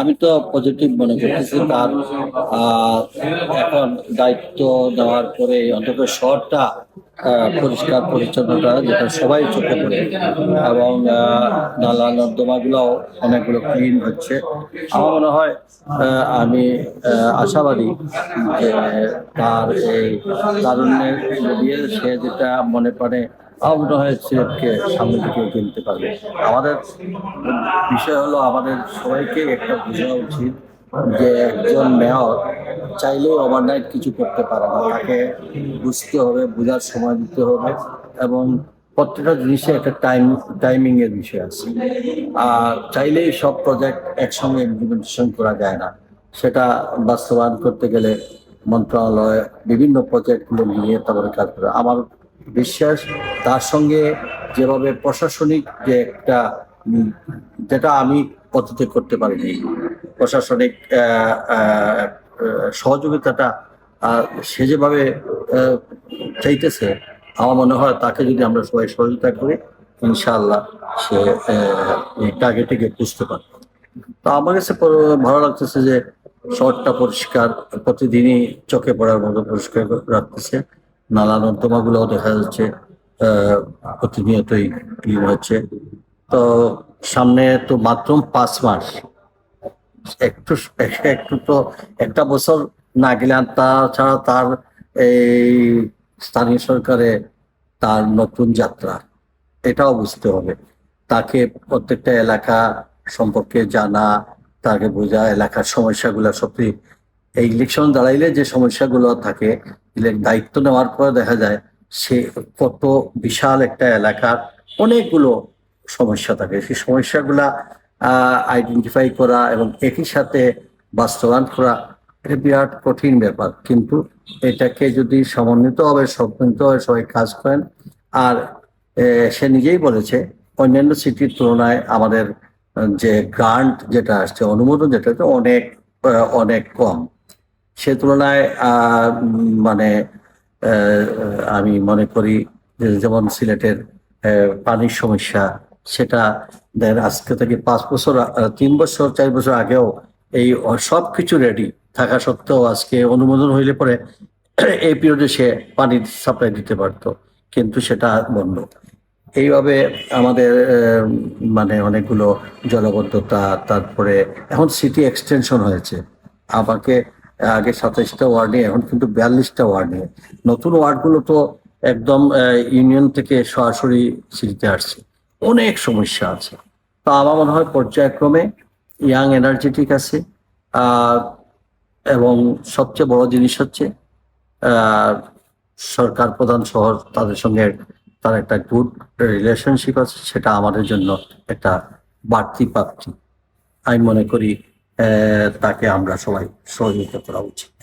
আমি তো পজিটিভ মনে করতেছি, তার এখন দায়িত্ব দেওয়ার পরে, অন্তত শহরটা পরিষ্কার পরিচ্ছন্নতা যেটা সবাই চোখে পড়ে, এবং নালা নর্দমা গুলো অনেকগুলো ক্লিন হচ্ছে। আমার মনে হয় আমি আশাবাদী যে তার এই তারুণ্যের দিয়ে সে যেটা মনে করে আমার হয় সিলেটকে সামনের দিকে এগিয়ে নিতে পারবে? আমাদের বিষয় হলো, আমাদের সবাইকে একটা বোঝা উচিত যে একজন মেয়র চাইলেই ওভারনাইট কিছু করতে পারে না। তাকে বুঝতে হবে, বোঝার সময় দিতে হবে এবং প্রত্যেকটা জিনিসে একটা টাইম টাইমিং এর বিষয় আছে। আর চাইলেই সব প্রজেক্ট একসঙ্গে ইমপ্লিমেন্টেশন করা যায় না। সেটা বাস্তবায়ন করতে গেলে মন্ত্রণালয় বিভিন্ন প্রজেক্টগুলো নিয়ে তারপরে কাজ করে। আমার বিশ্বাস, তার সঙ্গে যেভাবে প্রশাসনিক যে একটা যেটা আমি অতীতে করতে পারিনি, প্রশাসনিক সহযোগিতাটা সে যেভাবে চাইতেছে, আমার মনে হয় তাকে যদি আমরা সবাই সহযোগিতা করি, ইনশাআল্লাহ সে টার্গেটে বুঝতে পারবে। তো আমার কাছে ভালো লাগতেছে যে শহরটা পরিষ্কার, প্রতিদিনই চোখে পড়ার মতো পরিষ্কার রাখতেছে। নালা নর্দমা গুলো দেখা যাচ্ছে প্রতিনিয়তই ক্লিন হচ্ছে। তো সামনে তো মাত্র পাঁচ মাস। একটু একটু তো একটা বছর না গেলে তাছাড়া তার এই স্থানীয় সরকারে তার নতুন যাত্রা, এটাও বুঝতে হবে। তাকে প্রত্যেকটা এলাকা সম্পর্কে জানা, তাকে বোঝা, এলাকার সমস্যাগুলো সত্যি এই ইলেকশন দাঁড়াইলে যে সমস্যাগুলো থাকে দায়িত্ব নেওয়ার পরে দেখা যায় সে কত বিশাল একটা এলাকার অনেকগুলো সমস্যা থাকে। সেই সমস্যাগুলা আইডেন্টিফাই করা এবং একই সাথে বাস্তবায়ন করা, এটা বিরাট কঠিন ব্যাপার। কিন্তু এটাকে যদি সমন্বিতভাবে সমন্বিতভাবে সবাই কাজ করেন, আর সে নিজেই বলেছে, অন্যান্য সিটির তুলনায় আমাদের, যে গ্রান্ট যেটা আসছে, অনুমোদন যেটা অনেক অনেক কম। সে তুলনায় মানে আমি মনে করি যেমন সিলেটের পানির সমস্যা, সেটা দেন আজকে থেকে পাঁচ বছর তিন বছর, চার বছর আগেও এই সব কিছু রেডি থাকা সত্ত্বেও আজকে অনুমোদন হইলে পরে এই পিরিয়ডে সে পানির সাপ্লাই দিতে পারতো। কিন্তু সেটা বন্ধ। এইভাবে আমাদের মানে অনেকগুলো জলবদ্ধতা, তারপরে এখন সিটি এক্সটেনশন হয়েছে। আমাকে আগে সাতাইশটা ওয়ার্ড এখন কিন্তু বিয়াল্লিশটা ওয়ার্ড নতুন ওয়ার্ডগুলো তো একদম ইউনিয়ন থেকে সরাসরি সিটিতে আসছে। অনেক সমস্যা আছে। তো আমার মনে হয় পর্যায়ক্রমে ইয়াং এনার্জেটিক আছে এবং সবচেয়ে বড় জিনিস হচ্ছে সরকার প্রধান শহর তাদের সঙ্গে তার একটা গুড রিলেশনশিপ আছে, সেটা আমাদের জন্য একটা বাড়তি প্রাপ্তি। আমি মনে করি তাকে আমরা সবাই সহযোগিতা করা উচিত।